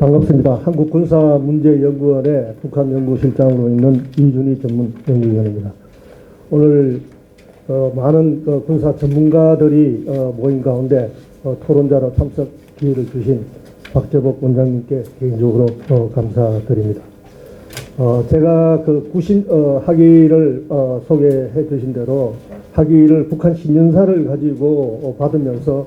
반갑습니다. 한국군사문제연구원의 북한연구실장으로 있는 이준희 전문연구위원입니다. 오늘 어, 많은 어, 군사 전문가들이 어, 모인 가운데 어, 토론자로 참석 기회를 주신 박재복 원장님께 개인적으로 어, 감사드립니다. 어, 제가 그 구신 어, 학위를 어, 소개해 주신 대로 학위를 북한 신년사를 가지고 어, 받으면서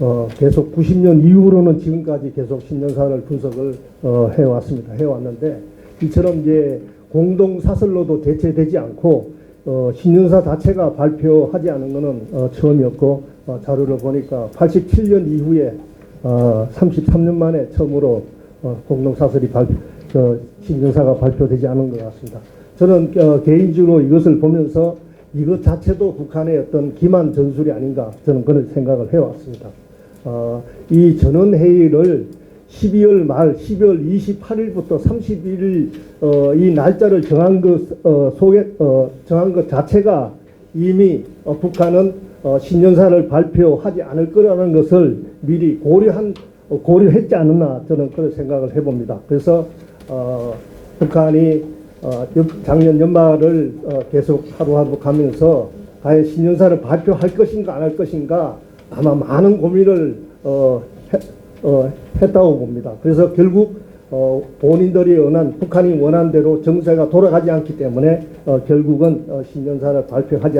어, 계속 90년 이후로는 지금까지 계속 신년사를 분석을 어, 해왔습니다. 해왔는데 이처럼 이제 공동 사설로도 대체되지 않고 어, 신년사 자체가 발표하지 않은 것은 어, 처음이었고 어, 자료를 보니까 87년 이후에 어, 33년 만에 처음으로 어, 공동 사설이 발표 어, 신년사가 발표되지 않은 것 같습니다. 저는 어, 개인적으로 이것을 보면서 이것 자체도 북한의 어떤 기만 전술이 아닌가 저는 그런 생각을 해왔습니다. 어, 이 전원회의를 12월 말 12월 28일부터 31일 어, 이 날짜를 정한 것 어, 속에 어, 정한 것 자체가 이미 어, 북한은 어, 신년사를 발표하지 않을 거라는 것을 미리 고려한 어, 고려했지 않았나 저는 그런 생각을 해봅니다. 그래서 어, 북한이 어, 역- 작년 연말을 어, 계속 하루하루 가면서 과연 신년사를 발표할 것인가 안 할 것인가 아마 많은 고민을 어, 했, 어, 했다고 봅니다. 그래서 결국 어, 본인들이 원한 북한이 원한 대로 정세가 돌아가지 않기 때문에 어, 결국은 어, 신년사를 발표하지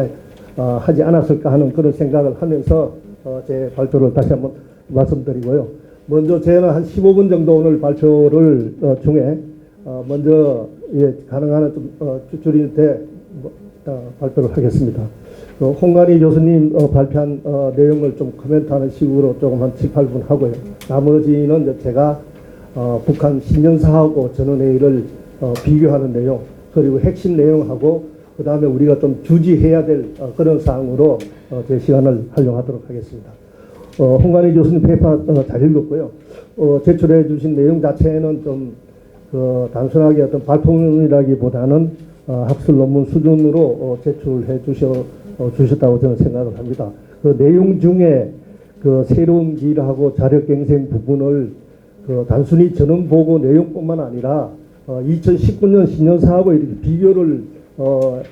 어, 하지 않았을까 하는 그런 생각을 하면서 어, 제 발표를 다시 한번 말씀드리고요. 먼저 저는 한 15분 정도 오늘 발표를 어, 중에 어, 먼저 예, 가능한 한좀 어, 줄일 때 뭐, 어, 발표를 하겠습니다. 그 홍관희 교수님 어, 발표한 어, 내용을 좀 코멘트하는 식으로 조금 한 7, 8분 하고요. 나머지는 제가 어, 북한 신년사하고 전원회의를 어, 비교하는 내용 그리고 핵심 내용하고 그 다음에 우리가 좀 주지해야 될 어, 그런 사항으로 어, 제 시간을 활용하도록 하겠습니다. 어, 홍관희 교수님 페이퍼 어, 잘 읽었고요. 어, 제출해 주신 내용 자체는 좀 그, 단순하게 어떤 발표문이라기보다는 어, 학술 논문 수준으로 어, 제출해 주셔, 어, 주셨다고 저는 생각을 합니다. 그 내용 중에 그 새로운 길하고 자력갱생 부분을 그 단순히 전원 보고 내용뿐만 아니라 어, 2019년 신년 사하고 이렇게 비교를 어,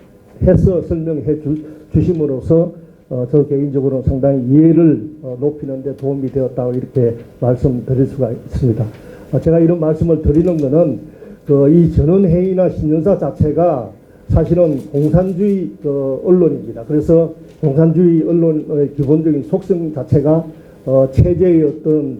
해서 설명해 주, 주심으로써 어, 저 개인적으로 상당히 이해를 어, 높이는 데 도움이 되었다고 이렇게 말씀드릴 수가 있습니다. 어, 제가 이런 말씀을 드리는 것은 그 이 전원회의나 신년사 자체가 사실은 공산주의 그 언론입니다. 그래서 공산주의 언론의 기본적인 속성 자체가 어, 체제의 어떤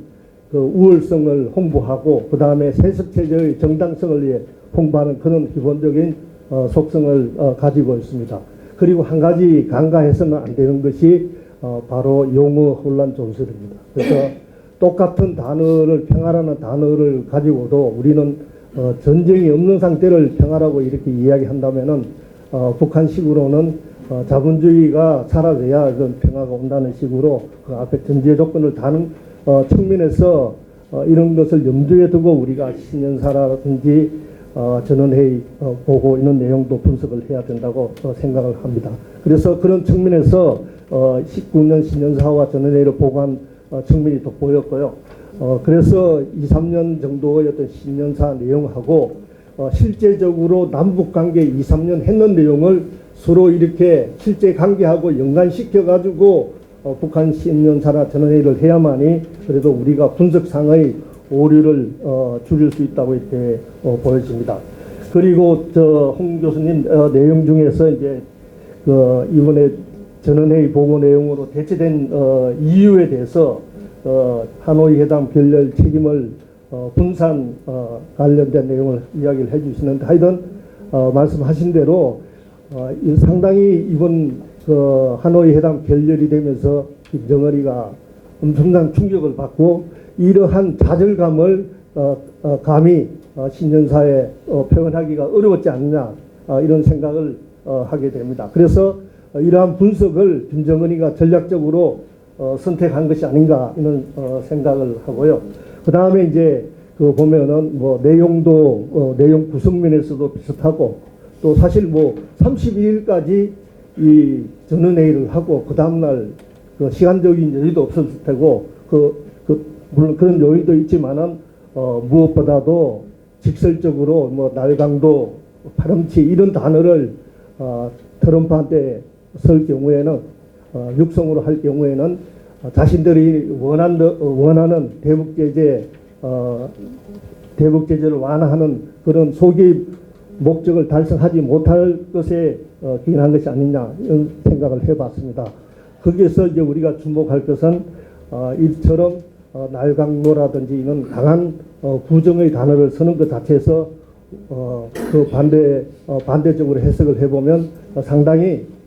그 우월성을 홍보하고 그 다음에 세습 체제의 정당성을 위해 홍보하는 그런 기본적인 어, 속성을 어, 가지고 있습니다. 그리고 한 가지 간과해서는 안 되는 것이 어, 바로 용어 혼란 존설입니다. 그래서 똑같은 단어를 평화라는 단어를 가지고도 우리는 어, 전쟁이 없는 상태를 평화라고 이렇게 이야기한다면은 어, 북한식으로는 어, 자본주의가 사라져야 그런 평화가 온다는 식으로 그 앞에 전제 조건을 다는 어, 측면에서 어, 이런 것을 염두에 두고 우리가 신년사라든지 어, 전원회의 어, 보고 있는 내용도 분석을 해야 된다고 어, 생각을 합니다. 그래서 그런 측면에서 어, 19년 신년사와 전원회의를 보고한 어, 측면이 더 보였고요. 어, 그래서 2, 3년 정도의 어떤 신년사 내용하고 어, 실제적으로 남북 관계 2, 3년 했는 내용을 서로 이렇게 실제 관계하고 연관시켜 가지고 어, 북한 신년사나 전원회의를 해야만이 그래도 우리가 분석상의 오류를 어, 줄일 수 있다고 이렇게 어, 보여집니다. 그리고 저 홍 교수님 어, 내용 중에서 이제 그 이번에 전원회의 보고 내용으로 대체된 어, 이유에 대해서 어, 하노이 회담 결렬 책임을 어, 분산 어, 관련된 내용을 이야기를 해주시는데 하여튼 어, 말씀하신 대로 어, 이 상당히 이번 그 하노이 회담 결렬이 되면서 김정은이가 엄청난 충격을 받고 이러한 좌절감을 어, 어, 감히 어, 신년사에 어, 표현하기가 어려웠지 않느냐 어, 이런 생각을 어, 하게 됩니다. 그래서 어, 이러한 분석을 김정은이가 전략적으로 어, 선택한 것이 아닌가 이런 어, 생각을 하고요. 그 다음에 이제 그 보면은 뭐 내용도 어, 내용 구성면에서도 비슷하고 또 사실 뭐 32일까지 이 전원회의를 하고 그 다음날 그 시간적인 여유도 없었을 테고 그, 그 물론 그런 요인도 있지만은 어, 무엇보다도 직설적으로 뭐 날강도, 파렴치 이런 단어를 어, 트럼프한테 쓸 경우에는 어, 육성으로 할 경우에는 어, 자신들이 원한, 어, 원하는 대북 제재 어, 대북 제재를 완화하는 그런 소개입 목적을 달성하지 못할 것에 어, 기인한 것이 아니냐 이런 생각을 해봤습니다. 거기에서 이제 우리가 주목할 것은 어, 이처럼 어, 날강로라든지 이런 강한 어, 부정의 단어를 쓰는 것 자체에서 어, 그 반대 어, 반대적으로 해석을 해보면 어, 상당히 어,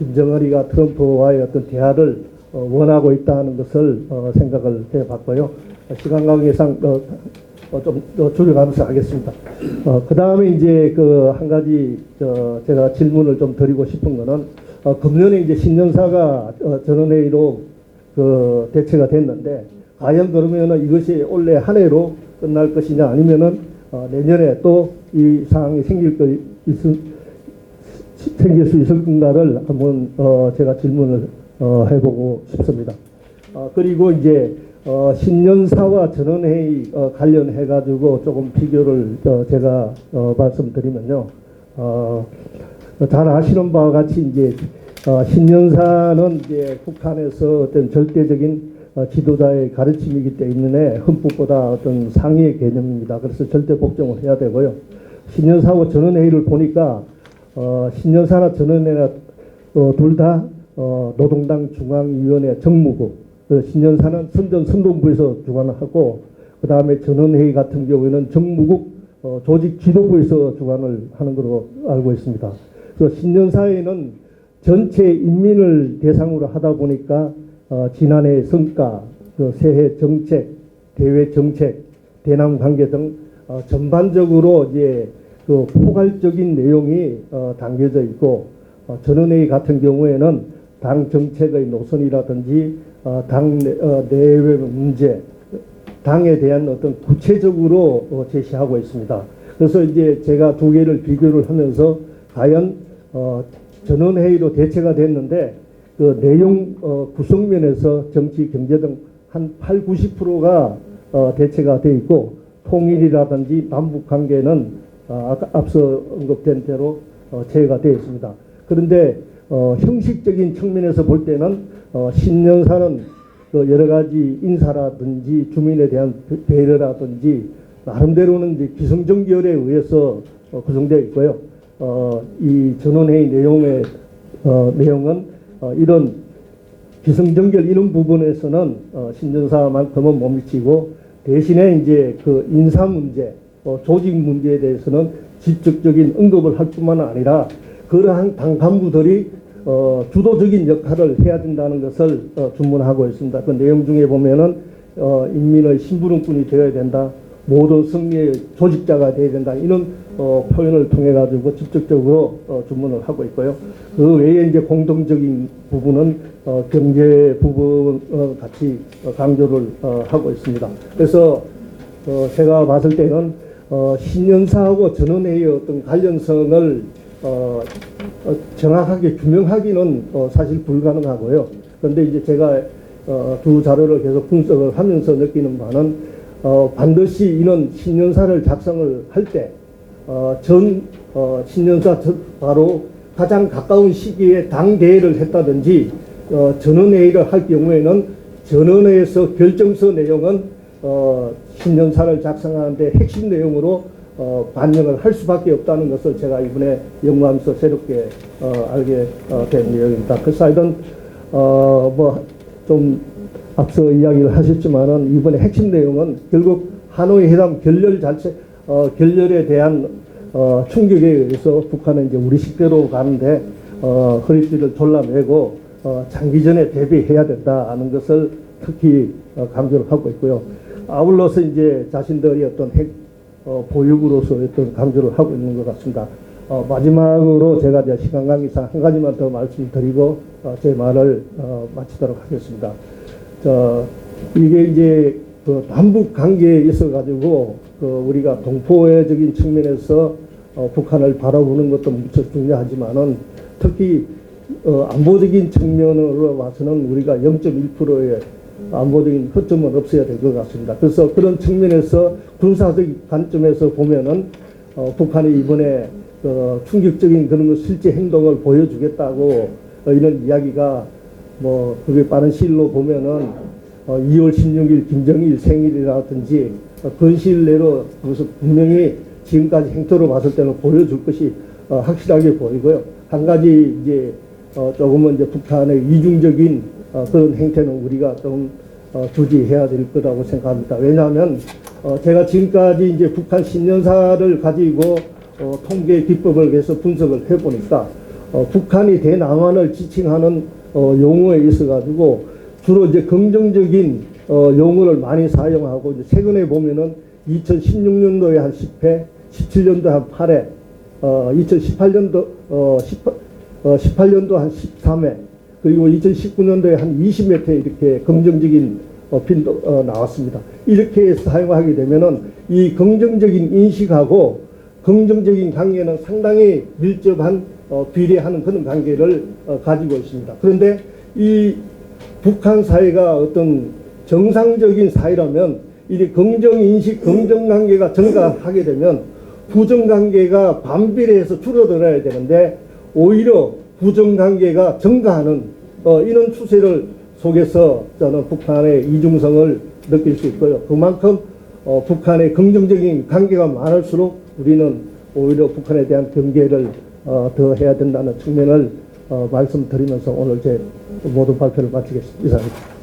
김정은이가 트럼프와의 어떤 대화를 어, 원하고 있다는 것을 어, 생각을 해봤고요. 어, 시간 관계상 어, 어, 좀 어, 줄여가면서 하겠습니다. 어, 그 다음에 이제 그 한 가지 저 제가 질문을 좀 드리고 싶은 거는 어, 금년에 이제 신년사가 어, 전원회의로 그 대체가 됐는데 과연 그러면은 이것이 올해 한 해로 끝날 것이냐 아니면은 어, 내년에 또 이 상황이 생길 거 있을 생길 수 있을 건가를 한번 어, 제가 질문을 어, 해보고 싶습니다. 어, 그리고 이제 어, 신년사와 전원회의 어, 관련해 가지고 조금 비교를 어, 제가 어, 말씀드리면요. 어, 잘 아시는 바와 같이 이제 어, 신년사는 이제 북한에서 어떤 절대적인 어, 지도자의 가르침이기 때문에 헌법보다 어떤 상위의 개념입니다. 그래서 절대 복종을 해야 되고요. 신년사하고 전원회의를 보니까 어, 신년사나 전원회나 어, 둘다 어, 노동당 중앙위원회 정무국, 그 신년사는 선전 선동부에서 주관을 하고 그 다음에 전원회의 같은 경우에는 정무국 어, 조직 지도부에서 주관을 하는 것으로 알고 있습니다. 그래서 신년사회는 전체 인민을 대상으로 하다 보니까 어, 지난해 성과, 그 새해 정책, 대외 정책, 대남 관계 등 어, 전반적으로 이제 그 포괄적인 내용이 어, 담겨져 있고 어, 전원회의 같은 경우에는 당 정책의 노선이라든지 어, 당 내, 어, 내외 문제, 당에 대한 어떤 구체적으로 어, 제시하고 있습니다. 그래서 이제 제가 두 개를 비교를 하면서 과연 어, 전원회의로 대체가 됐는데 그 내용 어, 구성면에서 정치, 경제 등 한 8, 90%가 어, 대체가 돼 있고 통일이라든지 남북 관계는 어, 아까 앞서 언급된 대로 어, 제외가 되어 있습니다. 그런데 어, 형식적인 측면에서 볼 때는 어, 신년사는 그 여러 가지 인사라든지 주민에 대한 배- 배려라든지 나름대로는 이제 기성정결에 의해서 어, 구성되어 있고요. 어, 이 전원회의 내용의 어, 내용은 어, 이런 기성정결 이런 부분에서는 어, 신전사만큼은 못 미치고 대신에 이제 그 인사 문제, 어, 조직 문제에 대해서는 직접적인 언급을 할 뿐만 아니라 그러한 당 간부들이 어, 주도적인 역할을 해야 된다는 것을 어, 주문하고 있습니다. 그 내용 중에 보면은 어, 인민의 심부름꾼이 되어야 된다. 모든 승리의 조직자가 되어야 된다. 이런 어, 표현을 통해 가지고 직접적으로 어, 주문을 하고 있고요. 그 외에 이제 공동적인 부분은 어, 경제 부분 어, 같이 어, 강조를 어, 하고 있습니다. 그래서 어, 제가 봤을 때는 어, 신년사하고 전원회의 어떤 관련성을 어, 어, 정확하게 규명하기는 어, 사실 불가능하고요. 그런데 이제 제가 어, 두 자료를 계속 분석을 하면서 느끼는 바는 어, 반드시 이런 신년사를 작성을 할때 어, 전 어, 신년사 저- 바로 가장 가까운 시기에 당 대회를 했다든지 어, 전원회의를 할 경우에는 전원회에서 결정서 내용은 어, 신년사를 작성하는데 핵심 내용으로 어, 반영을 할 수밖에 없다는 것을 제가 이번에 연구하면서 새롭게 어, 알게 어, 된 내용입니다. 그래서 하여튼 어, 뭐좀 앞서 이야기를 하셨지만은 이번에 핵심 내용은 결국 하노이 회담 결렬 자체 어, 결렬에 대한 어, 충격에 의해서 북한은 이제 우리 식대로 가는데 어, 허리띠를 졸라매고 어, 장기전에 대비해야 된다는 것을 특히 어, 강조를 하고 있고요. 아울러서 이제 자신들이 어떤 핵 어, 보육으로서 어떤 강조를 하고 있는 것 같습니다. 어, 마지막으로 제가 이제 시간 관계상 한 가지만 더 말씀드리고 어, 제 말을 어, 마치도록 하겠습니다. 저 이게 이제 그 남북 관계에 있어 가지고 그 우리가 동포애적인 측면에서 어, 북한을 바라보는 것도 무척 중요하지만은 특히 어, 안보적인 측면으로 봐서는 우리가 0.1%의 안보적인 허점은 없어야 될 것 같습니다. 그래서 그런 측면에서 군사적 관점에서 보면은 어, 북한이 이번에 어, 충격적인 그런 거 실제 행동을 보여주겠다고 어, 이런 이야기가 뭐 그게 빠른 시일로 보면은 어, 2월 16일 김정일 생일이라든지 어, 근시일 내로 무슨 분명히 지금까지 행태로 봤을 때는 보여줄 것이 어, 확실하게 보이고요. 한 가지 이제 어, 조금은 이제 북한의 이중적인 어, 그런 행태는 우리가 좀 어, 주지해야 될 거라고 생각합니다. 왜냐하면 어, 제가 지금까지 이제 북한 신년사를 가지고 어, 통계 기법을 해서 분석을 해보니까 어, 북한이 대남한을 지칭하는 어, 용어에 있어 가지고 주로 이제 긍정적인 어, 용어를 많이 사용하고 최근에 보면은 2016년도에 한 10회, 17년도에 한 8회, 어, 2018년도 어, 18, 어, 18년도 한 13회, 그리고 2019년도에 한 20몇 회 이렇게 긍정적인 어, 빈도 어, 나왔습니다. 이렇게 사용하게 되면은 이 긍정적인 인식하고 긍정적인 관계는 상당히 밀접한 어, 비례하는 그런 관계를 어, 가지고 있습니다. 그런데 이 북한 사회가 어떤 정상적인 사회라면 이 긍정 인식, 긍정 관계가 증가하게 되면 부정 관계가 반비례해서 줄어들어야 되는데 오히려 부정 관계가 증가하는 어, 이런 추세를 속에서 저는 북한의 이중성을 느낄 수 있고요. 그만큼 어, 북한의 긍정적인 관계가 많을수록 우리는 오히려 북한에 대한 경계를 어, 더 해야 된다는 측면을 어, 말씀드리면서 오늘 제 모든 발표를 마치겠습니다. 이상입니다.